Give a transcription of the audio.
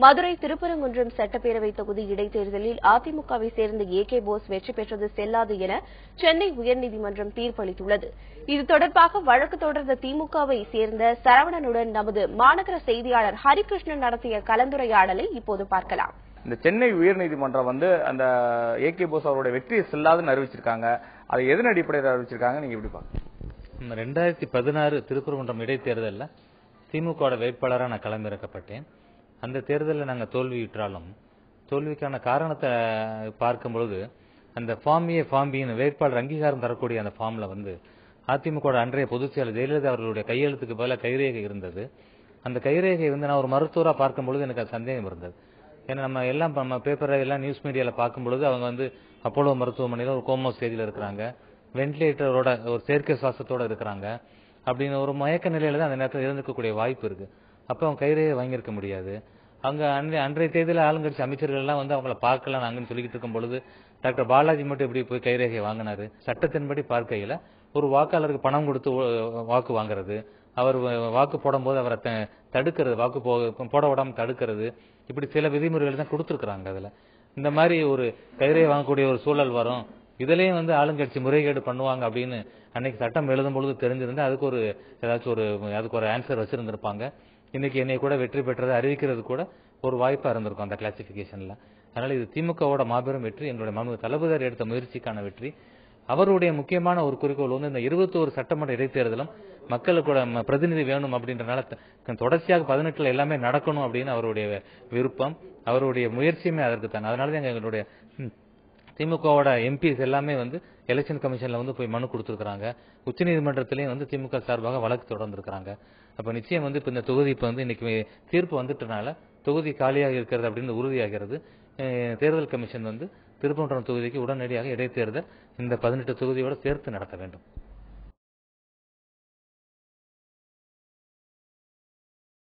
மதுரை திருப்பரங்குன்றம் சட்டப்பேரவை தொகுதி இடைத்தேர்தலில் அதிமுகவை சேர்ந்த ஏ கே போஸ் வெற்றி பெற்றது செல்லாது என சென்னை உயர்நீதிமன்றம் தீர்ப்பளித்துள்ளது. இது தொடர்பாக வழக்கு தொடர்ந்த திமுகவை சேர்ந்த சரவணனுடன் நமது மாநகர செய்தியாளர் ஹரிகிருஷ்ணன் நடத்திய கலந்துரையாடலை இப்போது பார்க்கலாம். இந்த சென்னை உயர்நீதிமன்றம் வந்து அந்த ஏ கே போஸ் அவருடைய வெற்றியை செல்லாதுன்னு அறிவிச்சிருக்காங்க. அதை எதன் அடிப்படையில் அறிவிச்சிருக்காங்க நீங்க எப்படி பாக்குறீங்க ரெண்டாயிரத்தி பதினாறு திருப்பரங்குன்றம் இடைத்தேர்தலில் திமுகவோட வேட்பாளராக நான் களமிறக்கப்பட்டேன். அந்த தேர்தலில் நாங்கள் தோல்வியுற்றாலும் தோல்விக்கான காரணத்தை பார்க்கும் பொழுது அந்த ஃபார்ம் ஏ ஃபார்ம் பின்னு வேட்பாளர் அங்கீகாரம் தரக்கூடிய அந்த ஃபார்ம்ல வந்து அதிமுக அன்றைய பொதுச் செயலர் ஜெயலலிதா அவர்களுடைய கையெழுத்துக்கு பதிலாக கைரேகை இருந்தது. அந்த கைரேகை வந்து நான் ஒரு மருத்துவராக பார்க்கும் பொழுது எனக்கு அது சந்தேகம் இருந்தது. ஏன்னா நம்ம எல்லாம் நம்ம பேப்பரை எல்லாம் நியூஸ் மீடியாவில் பார்க்கும் பொழுது அவங்க வந்து அப்போலோ மருத்துவமனையில் ஒரு கோமோ ஸ்டேஜில் இருக்கிறாங்க. வென்டிலேட்டரோட ஒரு செயற்கை சுவாசத்தோட இருக்கிறாங்க. அப்படின்னு ஒரு மயக்க நிலையில தான் அந்த நேரத்தில் இருந்திருக்கக்கூடிய வாய்ப்பு இருக்கு. அப்போ அவங்க கைரேகை வாங்கியிருக்க முடியாது. அவங்க அன்றைய அன்றைய தேதியில் ஆளுங்கட்சி அமைச்சர்கள்லாம் வந்து அவங்கள பார்க்கலாம் நாங்கன்னு சொல்லிக்கிட்டு இருக்கும் பொழுது டாக்டர் பாலாஜி மட்டும் எப்படி போய் கைரேகை வாங்கினாரு? சட்டத்தின்படி பார்க்கையில் ஒரு வாக்காளருக்கு பணம் கொடுத்து வாக்கு வாங்குறது அவர் வ- வாக்கு போடும்போது அவரை த- தடுக்கிறது வாக்கு போ- போட விடாம தடுக்கிறது இப்படி சில விதிமுறைகள் தான் கொடுத்துருக்குறாங்க அதில். இந்த மாதிரி ஒரு கைரேகை வாங்கக்கூடிய ஒரு சூழல் வரும். இதுலேயும் வந்து ஆளுங்கட்சி முறைகேடு பண்ணுவாங்க அப்படின்னு அன்னைக்கு சட்டம் எழுதும் பொழுது தெரிஞ்சிருந்தா அதுக்கு ஒரு ஏதாச்சும் ஒரு அதுக்கு ஒரு ஆன்சர் வச்சிருந்திருப்பாங்க. இன்னைக்கு என்னை கூட வெற்றி பெற்றதை அறிவிக்கிறது கூட ஒரு வாய்ப்பா இருந்திருக்கும் அந்த கிளாசிபிகேஷன்ல அதனால இது திமுகவோட மாபெரும் வெற்றி எங்களுடைய மனு தளபதியார் எடுத்த முயற்சிக்கான வெற்றி. அவருடைய முக்கியமான ஒரு குறிக்கோள் வந்து இந்த இருபத்தோரு சட்டமன்ற இடைத்தேர்தலும் மக்களுக்கு ம- பிரதிநிதி வேணும் அப்படின்றனால த- தொடர்ச்சியாக பதினெட்டுல எல்லாமே நடக்கணும் அப்படின்னு அவருடைய விருப்பம். அவருடைய முயற்சியுமே அதற்கு தான் அதனாலதான் எங்களுடைய திமுகவோட எம்பிஸ் எல்லாமே வந்து எலெக்ஷன் கமிஷன்ல வந்து போய் மனு கொடுத்துருக்காங்க உச்சநீதிமன்றத்திலையும் வந்து திமுக சார்பாக வழக்கு தொடர்ந்துருக்காங்க அப்ப நிச்சயம் வந்து இப்ப இந்த தொகுதி இப்ப வந்து இன்னைக்கு தீர்ப்பு வந்துட்டனால தொகுதி காலியாக இருக்கிறது அப்படின்னு உறுதியாகிறது. தேர்தல் கமிஷன் வந்து திருப்பரங்குன்றம் தொகுதிக்கு உடனடியாக இடைத்தேர்தல் இந்த பதினெட்டு தொகுதியோட சேர்த்து நடத்த வேண்டும்.